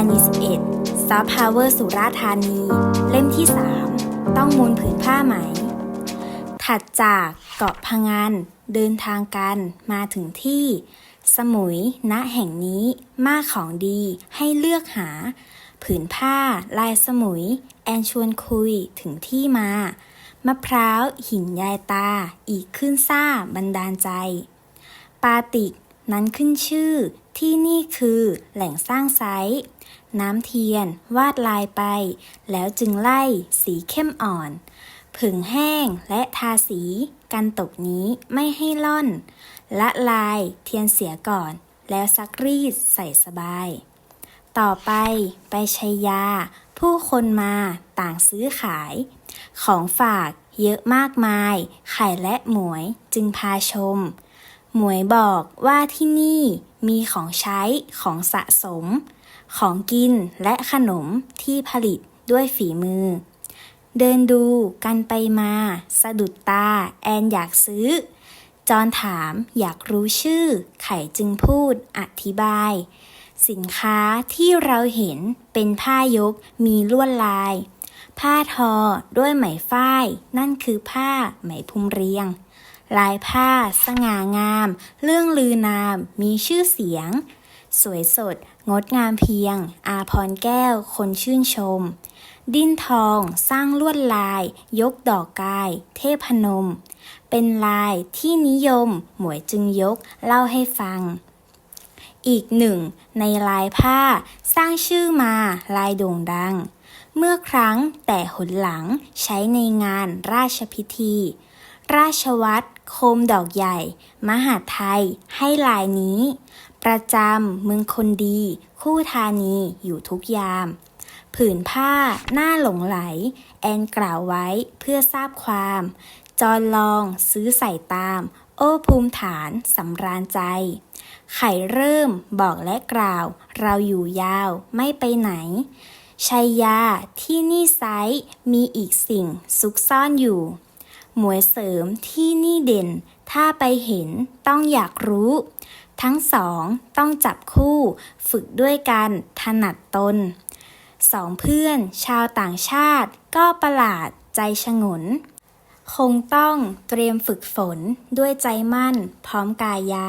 การ 21 ซอฟต์พาวเวอร์สุราธานี เล่มที่ 3 ต้องมูลผืนผ้าไหม ถัดจากเกาะพะงันเดินทางกันมาถึงที่ สมุยณแห่งนี้มากของดีให้เลือกหา ผืนผ้าลายสมุย แอนชวนคุยถึงที่มา มะพร้าวหินยายตา อีกขึ้นซ่าบันดาลใจ ปาติก นั้นขึ้นชื่อ ที่นี่คือแหล่งสร้างไซต์น้ำเทียน วาดลายไป แล้วจึงไล่สีเข้มอ่อน ผึ่งแห้งและทาสี กันตกนี้ไม่ให้ล่อน ละลายเทียนเสียก่อน แล้วซักรีดใส่สบาย ต่อไปไปชัยยา ผู้คนมาต่างซื้อขาย ของฝากเยอะมากมาย ไข่และหมวยจึงพาชม หมวยบอกว่าที่นี่มีของใช้ของสะสม ของกินและขนมที่ผลิตด้วยฝีมือ เดินดูกันไปมา สะดุดตาแอนอยากซื้อ จอนถามอยากรู้ชื่อ ไข่จึงพูดอธิบาย สินค้าที่เราเห็นเป็นผ้ายกมีลวดลาย ผ้าทอด้วยไหมฝ้าย นั่นคือผ้าไหมพุมเรียง ลายผ้า สง่างาม เรื่องลือนาม มีชื่อเสียง สวยสด งดงามเพียง อาพรแก้ว คนชื่นชม ดิ้นทอง สร้างลวดลาย ยกดอกกาย เทพนม เป็นลายที่นิยม หมวยจึงยก เล่าให้ฟัง อีกหนึ่ง ในลายผ้า สร้างชื่อมาลายโด่งดัง เมื่อครั้งแต่หนหลังใช้ในงานราชพิธี ราชวัตรโคมดอกใหญ่ มหาไทย ให้ลายนี้ ประจำเมืองคนดี คู่ธานีอยู่ทุกยาม ผืนผ้าหน้าหลงไหล แอนกล่าวไว้เพื่อทราบความ จอนลองซื้อใส่ตาม โอ้ภูมิฐานสำราญใจ ไข่เริ่มบอกและกล่าว เราอยู่ยาวไม่ไปไหนชัยยาที่นี่ไซส์มีอีกสิ่งซุกซ่อนอยู่ หมวยเสริมที่นี่เด่น ถ้าไปเห็นต้องอยากรู้ ทั้งสองต้องจับคู่ ฝึกด้วยกันถนัดตน สองเพื่อนชาวต่างชาติก็ประหลาดใจชงน คงต้องเตรียมฝึกฝนด้วยใจมั่นพร้อมกายา